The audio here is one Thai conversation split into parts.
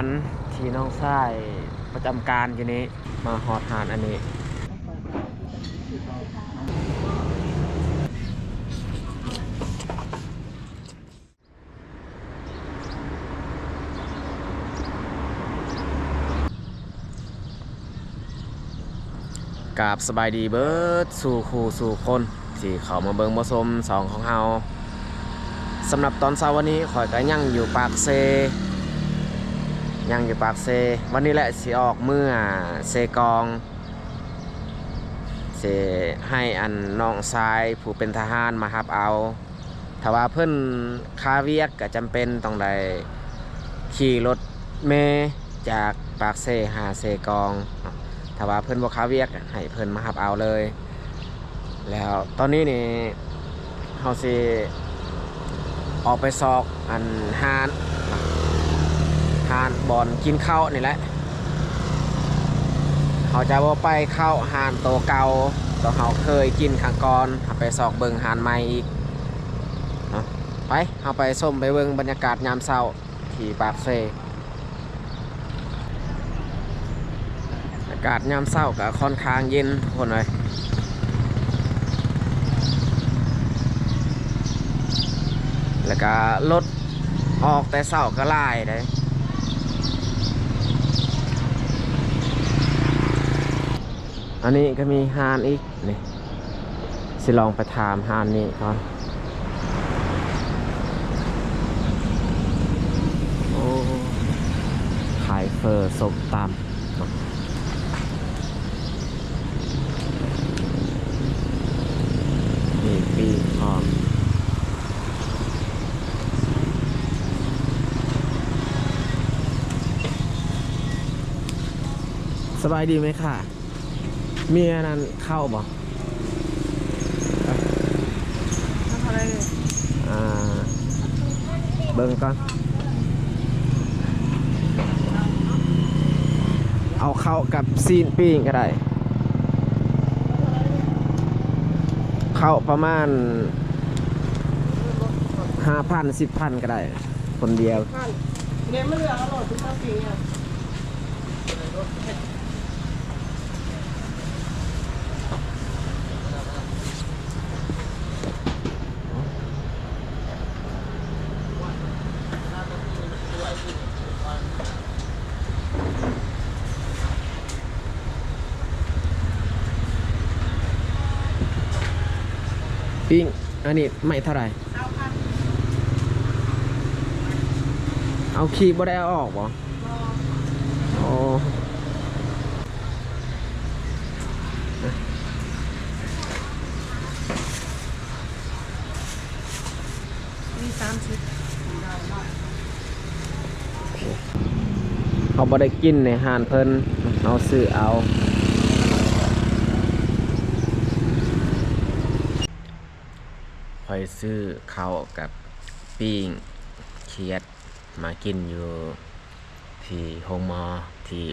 ายทหารที่น้องชายประจำการอยู่นี้ มาหอดหานอันนี้กราบสบายดีเบิร์ดสู่ครูสู่คนที่เขามาเบิงมาชมสองของเฮาสำหรับตอนเช้าวันนี้ข่อยก็ยังอยู่ปากเซ ยังอยู่ปากเซ วันนี้แหละสิออกเมื่อเซกองเสให้อันน้องชายผู้เป็นทหารมารับเอาถ้าว่าเพิ่อนคาเวียกก็จำเป็นต้องได้ขี่รถเมยจากปากเซหาเซกองถ้าว่าเพิ่อนบ่ค้าเวียกให้เพิ่อนมารับเอาเลย แล้วตอนนี้นี่เฮาสิออกไปซอกอันหานานบอนกินข้าวนี่แหละเขาจะบ่ไปเข้าหานโตเก่าตัวเฮาเคยกินครั้งก่อนเฮาไปซอกเบิงหานใหม่อีกเนาะไปเฮาไปส้มไปเบิงบรรยากาศยามเช้าที่ปากเซอากาศยามเศร้าก็ค่อนข้างเย็นทุกคนเลยแล้วก็รถออกแต่เศร้าก็ไล่เลย อันนี้ก็มีฮานอีกนี่สิลองไปถามฮานนี้ก่อนโอ้ขายเฟอร์สมตำเนาะมีปีพร้อมสบายดีไหมค่ะ มีอันนั้นเข้าบ่ทำอะไรเลยอ่าเบิ่งก่อน เอาเข้ากับซีนปิ้งก็ได้ เข้าประมาณห้าพันสิบพันก็ได้ คนเดียวท่านเนี่ยไม่เหลืออร่อยทุกท่านปีเนี่ ปิ้งอันนี้ไม่เท่าไหร่เก้าพันเอาคีบบ่ได้เอาออกบ่รอโอ้มีสามสิบเขาบ่ได้กินในหานเพิ่นเอาซื้อเอา อยซื้อข้าวกับปิ้งเคียดมากินอยู่ที่โฮงมอที่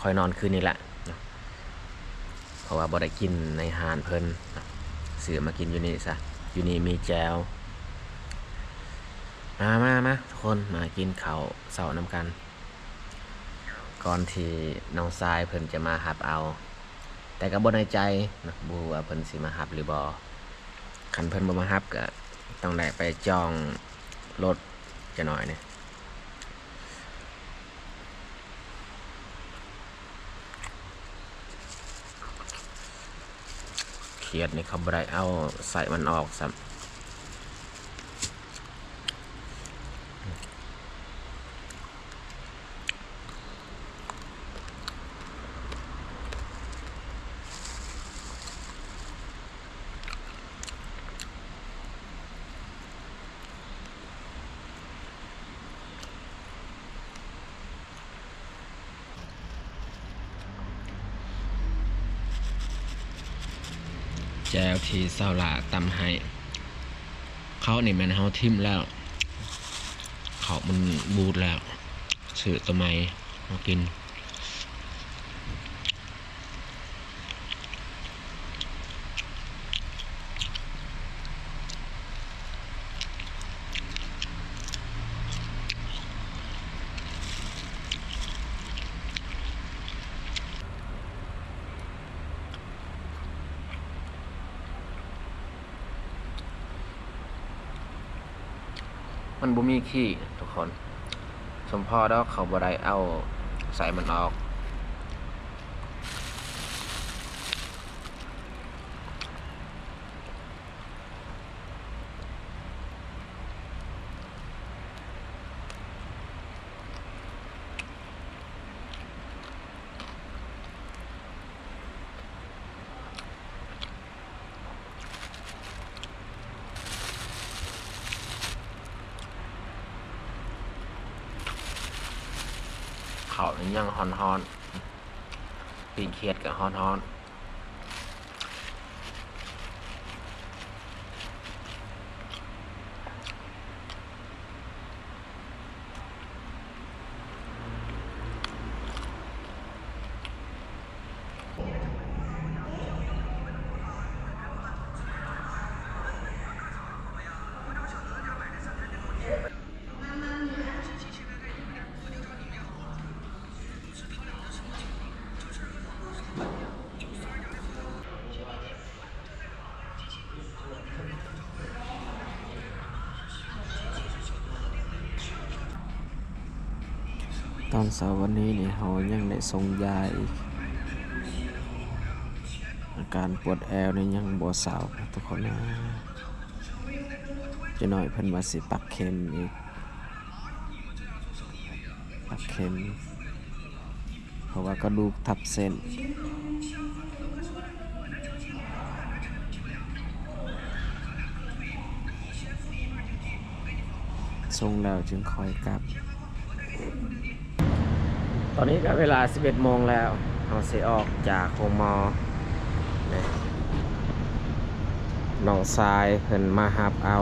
คอยนอนคืนนี้แหละเพราะว่าบ่ได้กินในหานเพิ่นเนาะซื้อมากินอยู่นี่ซะอยู่นี่มีแจวมามามาทุกคนมากินข้าวเสาร์น้ำกัน ก่อนที่น้องทรายเพิ่นจะมาหับเอา แต่ก็บ่ในใจนะบูว่าเพิ่นสิมาหับหรือบ่ คันเพิ่นบ่มาฮับก็ต้องได้ไปจองรถจะหน่อยเนี่ยเขียดนี่เขาบ่ได้เอาใส่มันออกซ้ำ ที่เศร้าลาตำให้เขานี่มันเฮาทิมแล้ว เขามันบูดแล้วสื่อตัวไม้มากิน บ่มีขี้ทุกคน สมพอแล้วเขาบ่ได้เอาใส่มันออก เขานี่ยังฮอนฮอนๆปีนเขียดกับฮอนฮอน อนเสาร์วันนี้นี่เขายังได้ส่งยาอีก อาการปวดแอวนี่ยังบ่เศร้าทุกคนนะจะหน่อยเพิ่นว่าสิปักเข็มอีก ปักเข็ม เพราะว่ากระดูกทับเส้นทรงแล้วจึงคอยกลับ ตอนนี้ก็เวลา 11 โมงแล้วเราเสียออกจากโฮมอน้องทรายเพิ่นมาหับเอา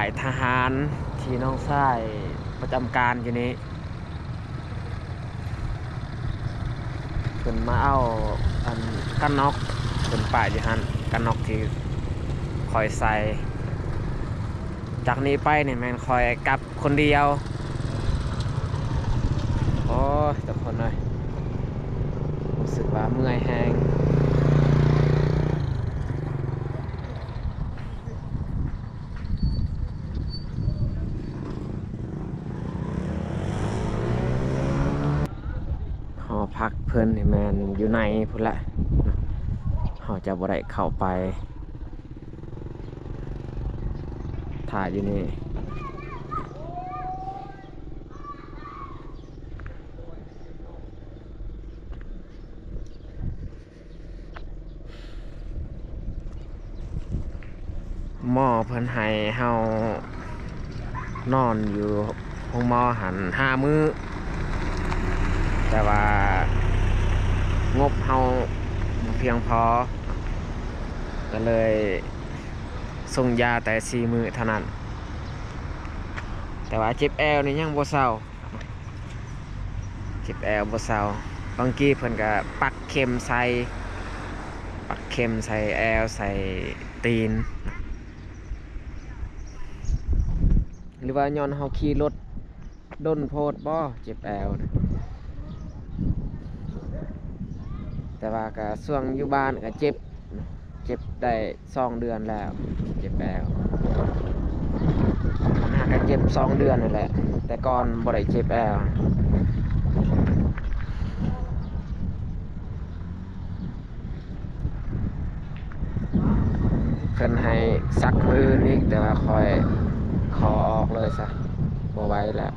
ายทหารที่น้องชายประจำการอยู่นี้เพิ่นมาเอาอันกันน็อกเพิ่นป่ายอยู่หันกันน็อกที่คอยใส่ จากนี้ไปเนี่แมนคอยกลับคนเดียวโอ้ยทุกคนเลยรู้สึกว่าเมื่อยแหงหอพัก เพิ่นนี่แมนอยู่ในพุ่นละเขาจะบ่ได้เข้าไปถ่ายอยู่นี่หม้อเพิ่นให้เฮานอนอยู่ห้องหม้อหันห้ามือ้อแต่ว่า งบเฮาเพียงพอ ก็เลยส่งยาแต่สี่มือเท่านั้น แต่ว่าเจ็บแอวนี่ยังบ่เศร้าเจ็บแอวบ่เศร้าบางทีเพิ่นก็ปักเข็มใส่ปักเข็มใส่แอวใส่ตีน หรือว่าย้อนเฮาขี่รถด้นโพดบ่เจ็บแอวนะ แต่ว่าก็ช่วงอยู่บ้านก็เจ็บ เจ็บได้สองเดือนแล้ว เจ็บแอวมันหาก็เจ็บสองเดือนนั่นแหละ แต่ก่อนบ่ได้เจ็บแอวเพิ่นให้ซักมือนอีกแต่ว่าคอยขอออกเลยซะบ่ไว้แล้ว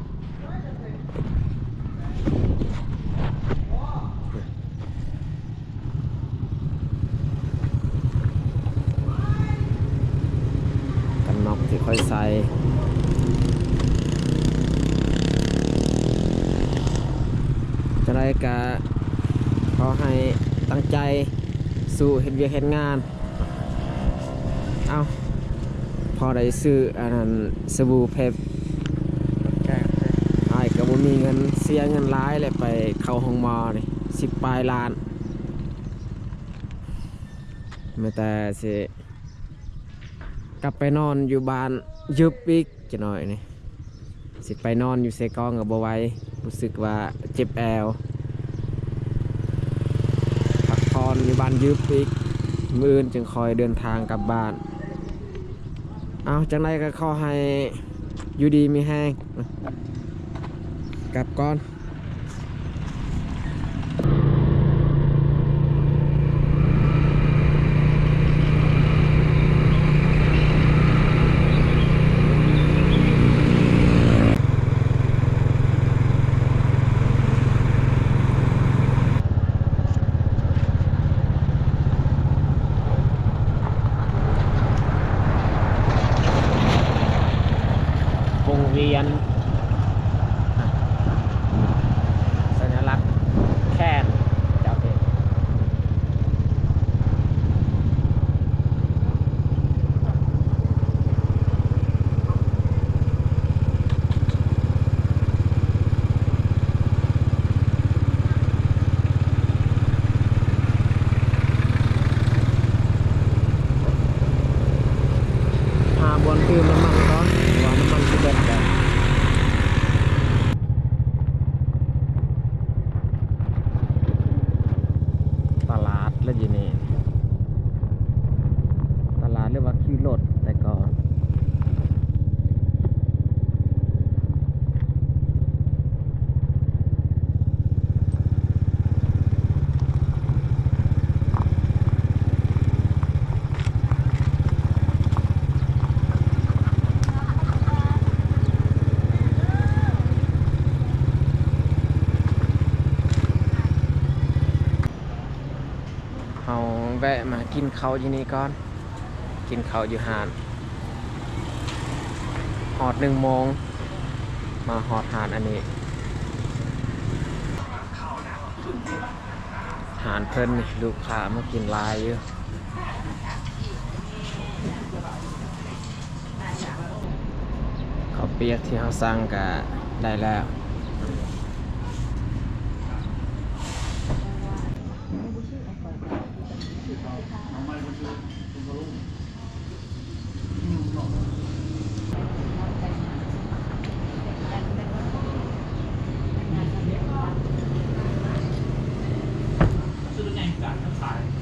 กันน็อกที่ ค่อยใส่จะได้กะขอให้ตั้งใจสู่เห็นเวียกเห็นงาน เอาพอได้ซื้ออันนั้นสบู่เพปไอ้ายก็บ่มีเงินเสียเงินร้ายเลยไปเข้าห้องหมอนี่สิบปลายล้านไม่แต่สิ กลับไปนอนอยู่บ้านยุบอีกจะหน่อยนี่สิไปนอนอยู่เซกองกับบไว้รู้สึกว่าเจ็บแอวพักผ่อนอยู่บ้านยุบอีกมืออื่นจึงคอยเดินทางกลับบ้าน เอาจังไรก็ขอให้อยู่ดีมีแห้งกลับก่อน เวียน สัญลักษณ์แค่นเจ้าเพชรหาบนคือน้ำมันก่อนว่าน้ำมันคือเบิดแล้ว ตลาดแล้วยี่นี่ตลาดเรียกว่าขี่รถแต่ก่อนเอาแวะมา กินเขาอยู่นี่ก่อน กินเขาอยู่หาดหอดหนึ่งโมง มาหอดหาดอันนี้ หารเพิ่นนี่ลูกค้ามากินลายอยู่เปียกที่เขาสั่งก็ได้แล้ว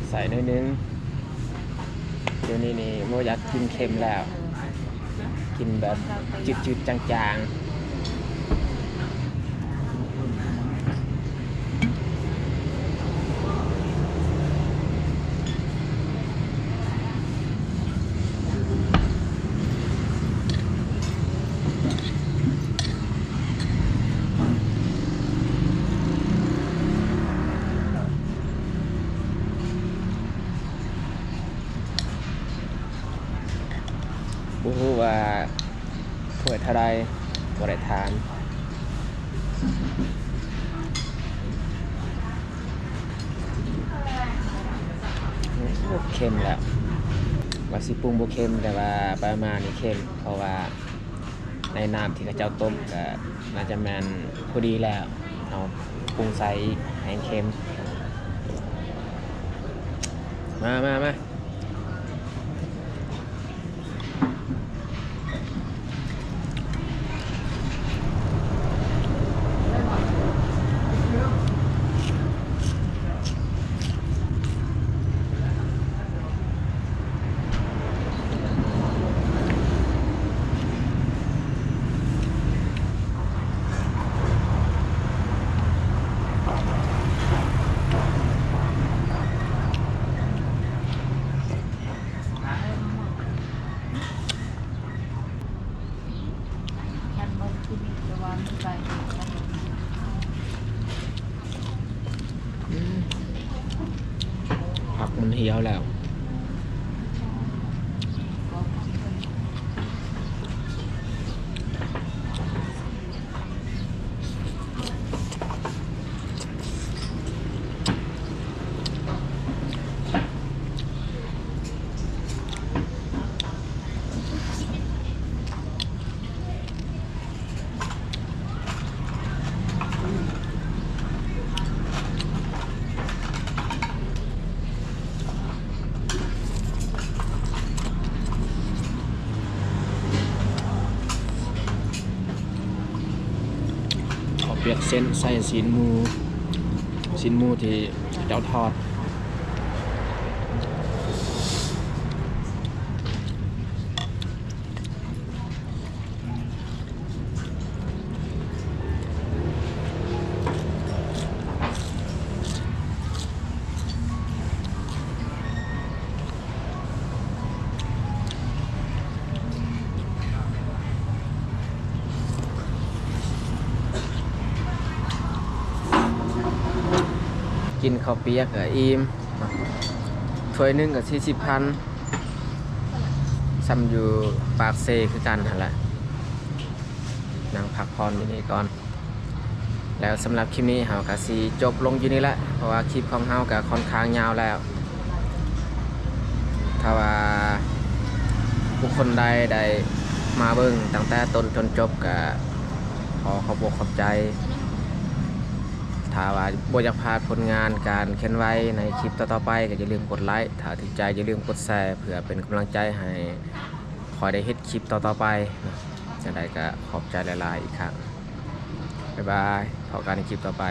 ใส่นิดนึงเดี๋ยวนี้นี่โมอยากกินเค็มแล้ว กินแบบจืดๆจางๆบ่ รู้ว่าถ้วยเท่าไรบ่ได้ทานเค็มแล้วว่าสิปรุงบ่เค็มแต่ว่าประมาณนี้เค็ม เพราะว่าในน้ำที่เขาเจ้าต้มก็น่าจะแมนพอดีแล้วเอาปรุงใส่ให้เค็ม มามามาผักมัน เหี่ยวแล้ว ขอ เส้นใส่สินหมูสินหมูที่เจ้าทอดาวเปียกกับอิ่มถ้วยหนึงกับสี่สิบพันซ้ำอยู่ปากเซคือกันหั่นแหละนั่งพักผ่อนอยู่นี่ก่อน แล้วสำหรับคลิปนี้เฮากะสีจบลงอยู่นี่แหละเพราะว่าคลิปของเฮากะค่อนข้างยาวแล้ว ถ้าว่าผู้คนใดได้มาเบิ่งตั้งแต่ต้นจนจบกะขอขอบอกขอบใจ ถ้าว่าบ่อยากพลาดผลงานการเคลนไหวในคลิปต่อๆไปก็อย่าลืมกดไลค์ถ้าถึงใจอย่าลืมกดแชร์เพื่อเป็นกำลังใจให้คอยได้เฮ็ดคลิปต่อๆไปจะจังใดก็ขอบใจหลายๆอีกครั้งบ๊ายบายพบกันในคลิปต่อไป